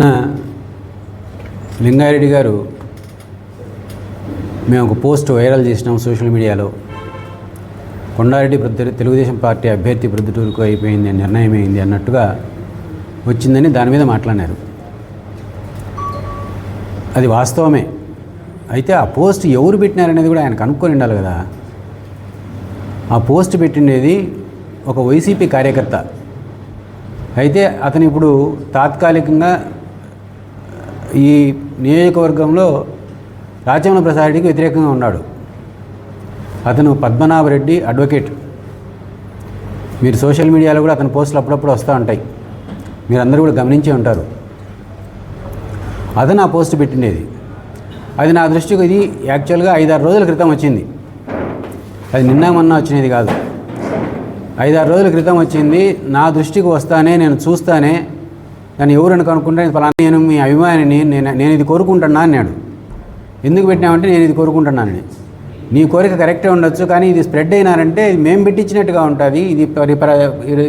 నిన్న లింగారెడ్డి గారు మేము ఒక పోస్ట్ వైరల్ చేసినాం సోషల్ మీడియాలో. కొండారెడ్డి తెలుగుదేశం పార్టీ అభ్యర్థి ప్రొద్దుటూరుకు అయిపోయింది నిర్ణయం అయింది అన్నట్టుగా వచ్చిందని దాని మీద మాట్లాడారు. అది వాస్తవమే. అయితే ఆ పోస్ట్ ఎవరు పెట్టినారనేది కూడా ఆయన కనుక్కొని ఉండాలి కదా. ఆ పోస్ట్ పెట్టిండేది ఒక వైసీపీ కార్యకర్త. అయితే అతను ఇప్పుడు తాత్కాలికంగా ఈ నియోజకవర్గంలో రాచమల ప్రసాద్కి వ్యతిరేకంగా ఉన్నాడు. అతను పద్మనాభరెడ్డి అడ్వకేట్. మీరు సోషల్ మీడియాలో కూడా అతని పోస్టులు అప్పుడప్పుడు వస్తూ ఉంటాయి. మీరందరూ కూడా గమనించే ఉంటారు. అతను ఆ పోస్ట్ పెట్టిండేది. అది నా దృష్టికి ఇది యాక్చువల్గా ఐదారు రోజుల క్రితం వచ్చింది. అది నిన్న మొన్న వచ్చినది కాదు. ఐదారు రోజుల క్రితం వచ్చింది. నా దృష్టికి వస్తానే నేను చూస్తానే దాన్ని ఎవరని కనుక్కుంటే ఫలానా నేను మీ అభిమానిని నేను నేను ఇది కోరుకుంటున్నా అన్నాడు. ఎందుకు పెట్టినామంటే నేను ఇది కోరుకుంటున్నానని నీ కోరిక కరెక్టే ఉండొచ్చు కానీ ఇది స్ప్రెడ్ అయినారంటే ఇది మేము పెట్టించినట్టుగా ఉంటుంది. ఇది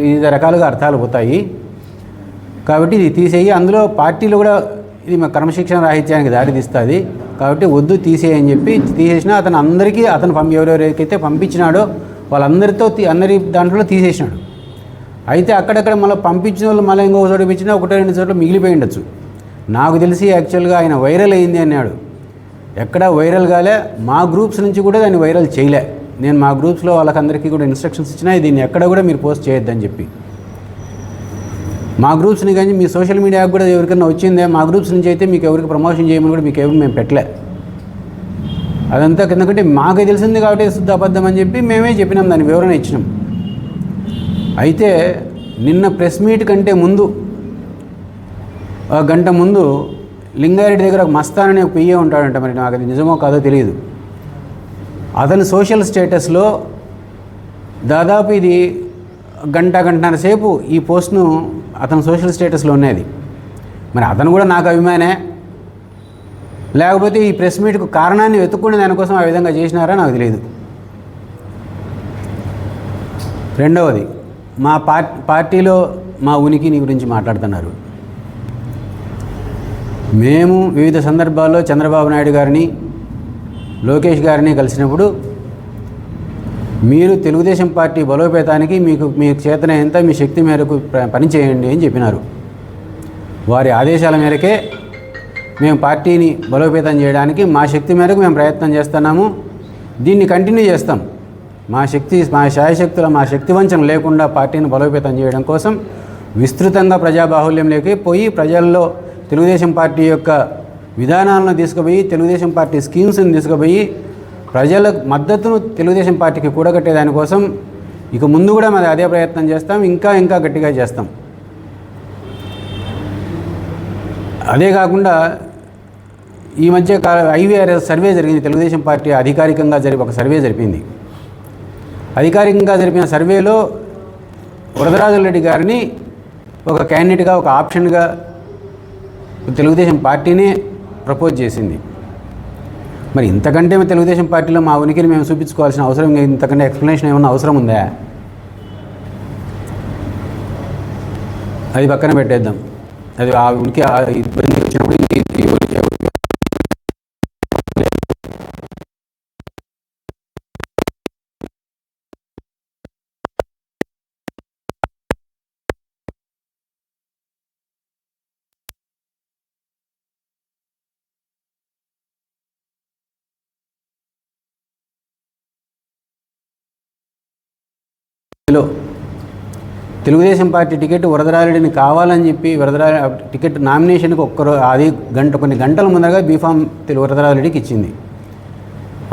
వివిధ రకాలుగా అర్థాలు పోతాయి. కాబట్టి ఇది తీసేయి. అందులో పార్టీలు కూడా ఇది మా క్రమశిక్షణ రాహిత్యానికి దారి తీస్తుంది. కాబట్టి వద్దు తీసేయని చెప్పి తీసేసిన అతను అందరికీ అతను పంపి ఎవరెవరికైతే పంపించినాడో వాళ్ళందరితో అందరి దాంట్లో తీసేసినాడు. అయితే అక్కడక్కడ మళ్ళీ పంపించిన వాళ్ళు మళ్ళీ ఇంకో చోట ఇచ్చినా ఒకటో రెండు చోట్ల మిగిలిపోయి ఉండొచ్చు. నాకు తెలిసి యాక్చువల్గా ఆయన వైరల్ అయింది అన్నాడు. ఎక్కడ వైరల్ కాలే మా గ్రూప్స్ నుంచి కూడా దాన్ని వైరల్ చేయలే. నేను మా గ్రూప్స్లో వాళ్ళకందరికీ కూడా ఇన్స్ట్రక్షన్స్ ఇచ్చినా దీన్ని ఎక్కడ కూడా మీరు పోస్ట్ చేయొద్దని చెప్పి. మా గ్రూప్స్ని కానీ మీ సోషల్ మీడియాకి కూడా ఎవరికైనా వచ్చిందే మా గ్రూప్స్ నుంచి అయితే మీకు ఎవరికి ప్రమోషన్ చేయమని కూడా మీకు ఎవరు మేము పెట్టలే. అదంతా ఎందుకంటే మాకే తెలిసింది కాబట్టి శుద్ధ అబద్ధం అని చెప్పి మేమే చెప్పినాం దాని వివరణ ఇచ్చినాం. అయితే నిన్న ప్రెస్ మీట్ కంటే ముందు ఒక గంట ముందు లింగారెడ్డి దగ్గర ఒక మస్తాన్ అనే ఒక పియ్యే ఉంటాడంట మరి నాకు అది నిజమో కాదో తెలియదు. అతని సోషల్ స్టేటస్లో దాదాపు ఇది గంట గంటన్నర సేపు ఈ పోస్ట్ను అతని సోషల్ స్టేటస్లో ఉన్నది. మరి అతను కూడా నాకు అభిమానే. లేకపోతే ఈ ప్రెస్ మీట్కు కారణాన్ని వెతుక్కుని దానికోసం ఆ విధంగా చేసినారా నాకు తెలియదు. రెండవది మా పార్ పార్టీలో మా ఉనికిని గురించి మాట్లాడుతున్నారు. మేము వివిధ సందర్భాల్లో చంద్రబాబు నాయుడు గారిని లోకేష్ గారిని కలిసినప్పుడు మీరు తెలుగుదేశం పార్టీ బలోపేతానికి మీకు మీ చేతనైనంత మీ శక్తి మేరకు పనిచేయండి అని చెప్పినారు. వారి ఆదేశాల మేరకే మేము పార్టీని బలోపేతం చేయడానికి మా శక్తి మేరకు మేము ప్రయత్నం చేస్తున్నాము. దీన్ని కంటిన్యూ చేస్తాం. మా శక్తి మా శాయశక్తుల మా శక్తి వంచన లేకుండా పార్టీని బలోపేతం చేయడం కోసం విస్తృతంగా ప్రజాబాహుల్యంలోకి పోయి ప్రజల్లో తెలుగుదేశం పార్టీ యొక్క విధానాలను తీసుకుపోయి తెలుగుదేశం పార్టీ స్కీమ్స్ని తీసుకుపోయి ప్రజల మద్దతును తెలుగుదేశం పార్టీకి కూడగట్టే దానికోసం ఇక ముందు కూడా మరి అదే ప్రయత్నం చేస్తాం ఇంకా ఇంకా గట్టిగా చేస్తాం. అదే కాకుండా ఈ మధ్య ఐవీఆర్ఎస్ సర్వే జరిగింది తెలుగుదేశం పార్టీ అధికారికంగా జరిపి ఒక సర్వే జరిపింది. అధికారికంగా జరిపిన సర్వేలో వరదరాజులరెడ్డి గారిని ఒక క్యాండిడేట్గా ఒక ఆప్షన్గా తెలుగుదేశం పార్టీనే ప్రపోజ్ చేసింది. మరి ఇంతకంటే మేము తెలుగుదేశం పార్టీలో మా ఉనికిని మేము చూపించుకోవాల్సిన అవసరం ఇంతకంటే ఎక్స్ప్లెనేషన్ ఏమన్నా అవసరం ఉందా? అది పక్కన పెట్టేద్దాం. అది ఆ ఉనికి ఆ ఇబ్బంది వచ్చిన హలో. తెలుగుదేశం పార్టీ టికెట్ వరదరారెడ్డిని కావాలని చెప్పి వరదరారె టికెట్ నామినేషన్కి ఒక్కరో అది గంట కొన్ని గంటల ముందరగా బీఫామ్ తెలుగు వరదరారెడ్డికి ఇచ్చింది.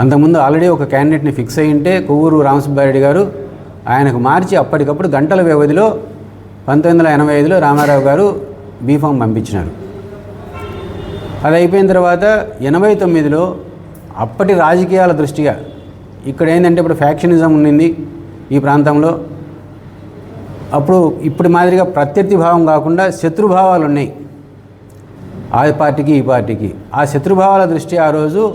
అంతకుముందు ఆల్రెడీ ఒక క్యాండిడేట్ని ఫిక్స్ అయ్యి ఉంటే కొవ్వూరు రామసుబ్బారెడ్డి గారు ఆయనకు మార్చి అప్పటికప్పుడు గంటల వ్యవధిలో పంతొమ్మిది వందల ఎనభై ఐదులో రామారావు గారు బీఫామ్ పంపించినారు. అది అయిపోయిన తర్వాత ఎనభై తొమ్మిదిలో అప్పటి రాజకీయాల దృష్టిగా ఇక్కడ ఏంటంటే ఇప్పుడు ఫ్యాక్షనిజం ఉండింది. ఈ ప్రాంతంలో. అప్పుడు ఇప్పుడు మాదిరిగా ప్రత్యర్థి భావం కాకుండా శత్రుభావాలు ఉన్నాయి. ఆ పార్టీకి ఈ పార్టీకి. ఆ శత్రుభావాల దృష్ట్యా ఆ రోజు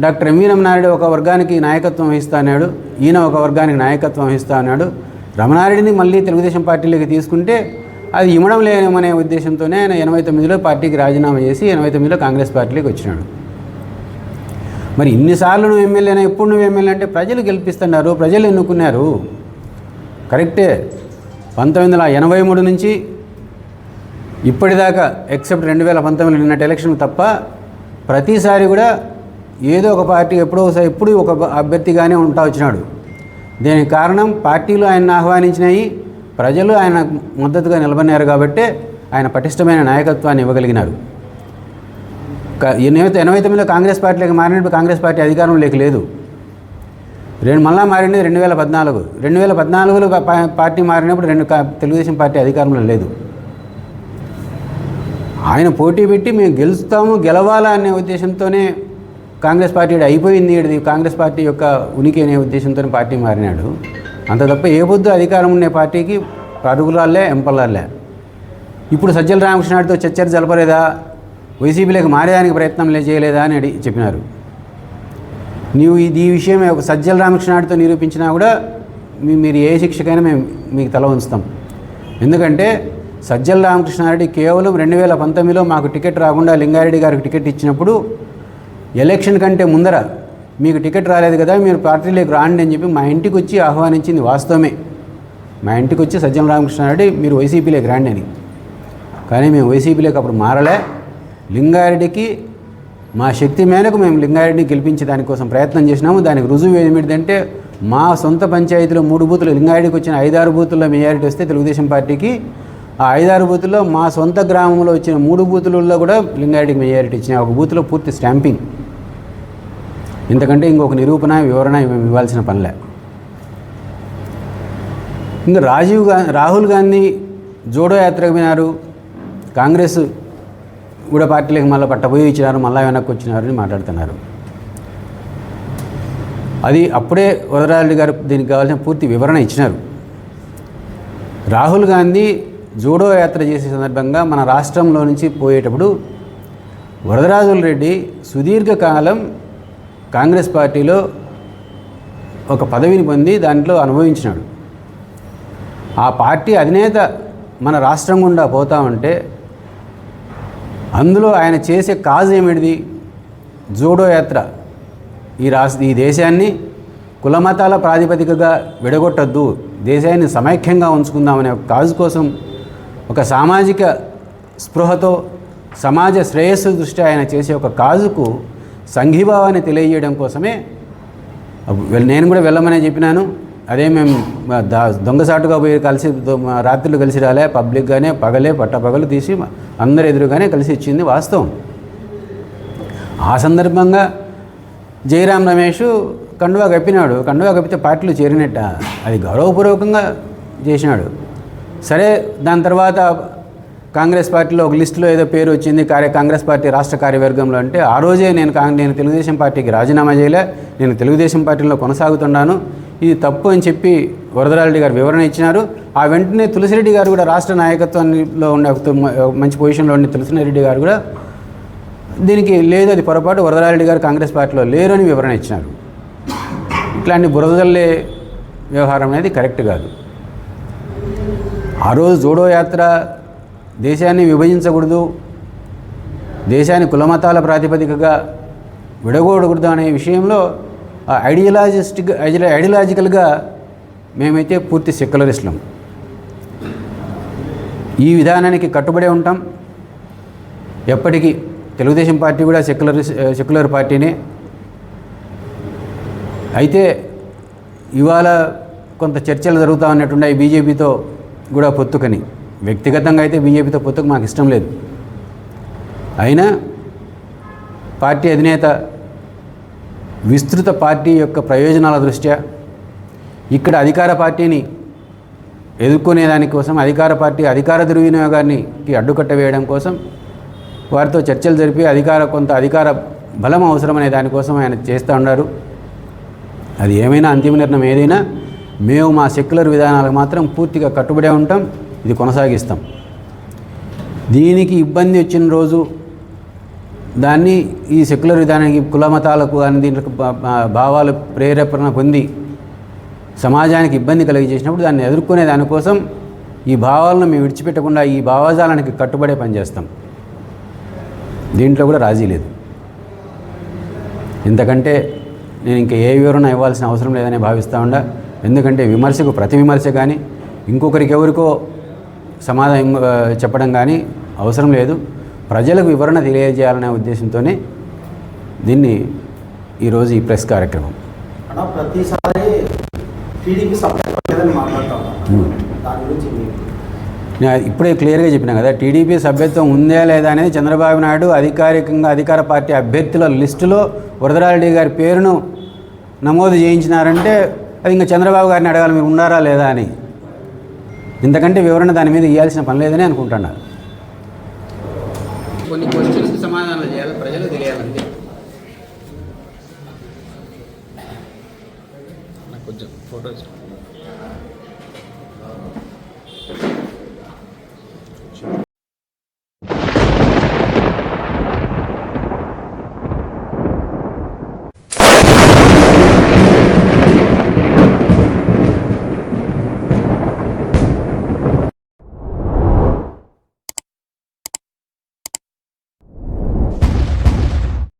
డాక్టర్ ఎంవి నాయుడు ఒక వర్గానికి నాయకత్వం వహిస్తా అన్నాడు. ఈయన ఒక వర్గానికి నాయకత్వం వహిస్తా అన్నాడు. రమణారెడ్డిని మళ్ళీ తెలుగుదేశం పార్టీలోకి తీసుకుంటే అది ఇవ్వడం లేనేమనే ఉద్దేశంతోనే ఆయన ఎనభై తొమ్మిదిలో పార్టీకి రాజీనామా చేసి ఎనభై తొమ్మిదిలో కాంగ్రెస్ పార్టీలోకి వచ్చినాడు. మరి ఇన్నిసార్లు నువ్వు ఎమ్మెల్యేనా ఎప్పుడు నువ్వు ఎమ్మెల్యే అంటే ప్రజలు గెలిపిస్తున్నారు ప్రజలు ఎన్నుకున్నారు. కరెక్టే. పంతొమ్మిది వందల ఎనభై మూడు నుంచి ఇప్పటిదాకా ఎక్సెప్ట్ రెండు వేల పంతొమ్మిది నిన్నటి ఎలక్షన్ తప్ప ప్రతిసారి కూడా ఏదో ఒక పార్టీ ఎప్పుడో ఒకసారి ఎప్పుడు ఒక అభ్యర్థిగానే ఉంటా వచ్చినాడు. దీనికి కారణం పార్టీలు ఆయన ఆహ్వానించినాయి ప్రజలు ఆయన మద్దతుగా నిలబడినారు కాబట్టే ఆయన పటిష్టమైన నాయకత్వాన్ని ఇవ్వగలిగినారు. ఎనభై ఎనభై తొమ్మిదిలో కాంగ్రెస్ పార్టీలోకి మారినప్పుడు కాంగ్రెస్ పార్టీ అధికారంలోకి లేదు. రెండు మళ్ళా మారింది రెండు వేల పద్నాలుగు రెండు వేల పద్నాలుగులో పార్టీ మారినప్పుడు రెండు తెలుగుదేశం పార్టీ అధికారంలో లేదు. ఆయన పోటీ పెట్టి మేము గెలుస్తాము గెలవాలా అనే ఉద్దేశంతోనే కాంగ్రెస్ పార్టీ ఈడ అయిపోయింది. ఇది కాంగ్రెస్ పార్టీ యొక్క ఉనికి అనే ఉద్దేశంతో పార్టీ మారినాడు. అంత తప్ప ఏ పొద్దు అధికారం ఉండే పార్టీకి పరుగులాలే ఎంపలాలే ఇప్పుడు సజ్జల రామకృష్ణాడితో చర్చలు జలపలేదా వైసీపీలోకి మారేదానికి ప్రయత్నం లే- చేయలేదా అని అడిగి చెప్పినారు. నీవు ఇది ఈ విషయం ఒక సజ్జల రామకృష్ణాడితో నిరూపించినా కూడా మీరు ఏ శిక్షకైనా మేము మీకు తల ఉంచుతాం ఎందుకంటే సజ్జల రామకృష్ణారెడ్డి కేవలం రెండు వేల పంతొమ్మిదిలో మాకు టికెట్ రాకుండా లింగారెడ్డి గారికి టికెట్ ఇచ్చినప్పుడు ఎలక్షన్ కంటే ముందర మీకు టికెట్ రాలేదు కదా మీరు పార్టీలోకి రాండి అని చెప్పి మా ఇంటికి వచ్చి ఆహ్వానించింది వాస్తవమే. మా ఇంటికి వచ్చి సజ్జల రామకృష్ణారెడ్డి మీరు వైసీపీలోకి రాండి అని. కానీ మేము వైసీపీలోకి అప్పుడు మారలే. లింగారెడ్డికి మా శక్తి మేరకు మేము లింగారెడ్డిని గెలిపించే దానికోసం ప్రయత్నం చేసినాము. దానికి రుజువు ఏమిటంటే మా సొంత పంచాయతీలో మూడు బూతులు లింగారెడ్డికి వచ్చిన ఐదారు బూతుల్లో మెజారిటీ వస్తే తెలుగుదేశం పార్టీకి ఆ ఐదారు బూతుల్లో మా సొంత గ్రామంలో వచ్చిన మూడు బూతులలో కూడా లింగారెడ్డికి మెజారిటీ ఇచ్చిన ఒక బూత్లో పూర్తి స్టాంపింగ్. ఎందుకంటే ఇంకొక నిరూపణ వివరణ మేము ఇవ్వాల్సిన పనిలే ఇంకా రాజీవ్గా రాహుల్ గాంధీ జోడో యాత్రకు పోయినారు. కాంగ్రెస్ కూడా పార్టీలకు మళ్ళీ పట్టబోయి ఇచ్చినారు మళ్ళీ వెనక్కి వచ్చినారు అని మాట్లాడుతున్నారు. అది అప్పుడే వరదరాజు గారు దీనికి కావాల్సిన పూర్తి వివరణ ఇచ్చినారు. రాహుల్ గాంధీ జూడో యాత్ర చేసే సందర్భంగా మన రాష్ట్రంలో నుంచి పోయేటప్పుడు వరదరాజుల రెడ్డి సుదీర్ఘకాలం కాంగ్రెస్ పార్టీలో ఒక పదవిని పొంది దాంట్లో అనుభవించినాడు. ఆ పార్టీ అధినేత మన రాష్ట్రం గుండా పోతా ఉంటే అందులో ఆయన చేసే కాజ్ ఏమిటిది? జూడో యాత్ర. ఈ రాష్ట్ర ఈ దేశాన్ని కులమతాల ప్రాతిపదికగా విడగొట్టద్దు. దేశాన్ని సమైక్యంగా ఉంచుకుందామనే ఒక కాజు కోసం ఒక సామాజిక స్పృహతో సమాజ శ్రేయస్సు దృష్ట్యా ఆయన చేసే ఒక కాజుకు సంఘీభావాన్ని తెలియజేయడం కోసమే. నేను కూడా వెళ్ళమనే చెప్పినాను. అదే మేము దొంగసాటుగా పోయి కలిసి రాత్రులు కలిసి రాలే పబ్లిక్గానే పగలే పట్టపగలు తీసి అందరు అందరి ఎదురుగానే కలిసి ఇచ్చింది వాస్తవం. ఆ సందర్భంగా జయరాం రమేష్ కండువా కప్పినాడు. కండువా కప్పితే పార్టీలు చేరినట్ట. అది గౌరవపూర్వకంగా చేసినాడు. సరే దాని తర్వాత కాంగ్రెస్ పార్టీలో ఒక లిస్టులో ఏదో పేరు వచ్చింది. కార్య కాంగ్రెస్ పార్టీ రాష్ట్ర కార్యవర్గంలో అంటే ఆ రోజే నేను కాంగ్ నేను తెలుగుదేశం పార్టీకి రాజీనామా చేయలే. నేను తెలుగుదేశం పార్టీలో కొనసాగుతున్నాను. ఇది తప్పు అని చెప్పి వరదరారెడ్డి గారు వివరణ ఇచ్చినారు. ఆ వెంటనే తులసిరెడ్డి గారు కూడా రాష్ట్ర నాయకత్వంలో ఉండే మంచి పొజిషన్లో ఉండే తులసిరెడ్డి గారు కూడా దీనికి లేదు అది పొరపాటు. వరదరారెడ్డి గారు కాంగ్రెస్ పార్టీలో లేరు అని వివరణ ఇచ్చినారు. ఇట్లాంటి బురదల్లే వ్యవహారం అనేది కరెక్ట్ కాదు. ఆ రోజు జోడో యాత్ర దేశాన్ని విభజించకూడదు దేశాన్ని కులమతాల ప్రాతిపదికగా విడగొడకూడదు అనే విషయంలో ఐడియలాజిస్టిక్ ఐడియలాజికల్గా మేమైతే పూర్తి సెక్యులరిస్టులం ఈ విధానానికి కట్టుబడి ఉంటాం. ఎప్పటికీ తెలుగుదేశం పార్టీ కూడా సెక్యులర్ సెక్యులర్ పార్టీనే. అయితే ఇవాళ కొంత చర్చలు జరుగుతూ ఉన్నట్టున్నాయి బీజేపీతో కూడా పొత్తుకని. వ్యక్తిగతంగా అయితే బీజేపీతో పొత్తుకు మాకు ఇష్టం లేదు. అయినా పార్టీ అధినేత విస్తృత పార్టీ యొక్క ప్రయోజనాల దృష్ట్యా ఇక్కడ అధికార పార్టీని ఎదుర్కొనే దానికోసం అధికార పార్టీ అధికార దుర్వినియోగానికి అడ్డుకట్ట వేయడం కోసం వారితో చర్చలు జరిపి అధికార కొంత అధికార బలం అవసరమనే దానికోసం ఆయన చేస్తూ ఉన్నారు. అది ఏమైనా అంతిమ నిర్ణయం ఏదైనా మేము మా సెక్యులర్ విధానాలకు మాత్రం పూర్తిగా కట్టుబడే ఉంటాం. ఇది కొనసాగిస్తాం. దీనికి ఇబ్బంది వచ్చిన రోజు దాన్ని ఈ సెక్యులర్ విధానానికి కులమతాలకు అని దీంట్లో భావాలు ప్రేరేపణ పొంది సమాజానికి ఇబ్బంది కలిగజేసినప్పుడు దాన్ని ఎదుర్కొనే దానికోసం ఈ భావాలను మేము విడిచిపెట్టకుండా ఈ భావజాలానికి కట్టుబడే పనిచేస్తాం దీంట్లో కూడా రాజీ లేదు. ఇంతకంటే నేను ఇంకా ఏ వివరణ ఇవ్వాల్సిన అవసరం లేదని భావిస్తూ ఉండా. ఎందుకంటే విమర్శకు ప్రతి విమర్శ కానీ ఇంకొకరికి ఎవరికో సమాధానం చెప్పడం కానీ అవసరం లేదు. ప్రజలకు వివరణ తెలియజేయాలనే ఉద్దేశంతోనే దీన్ని ఈరోజు ఈ ప్రెస్ కార్యక్రమం. ప్రతిసారి నేను ఇప్పుడే క్లియర్గా చెప్పినా కదా టీడీపీ సభ్యత్వం ఉందా లేదా అనేది చంద్రబాబు నాయుడు అధికారికంగా అధికార పార్టీ అభ్యర్థుల లిస్టులో వరదరారెడ్డి గారి పేరును నమోదు చేయించినారంటే అది ఇంకా చంద్రబాబు గారిని అడగాలి మీరు ఉన్నారా లేదా అని. ఇంతకంటే వివరణ దాని మీద ఇవ్వాల్సిన పని లేదని అనుకుంటున్నారు కొన్ని క్వశ్చన్స్కి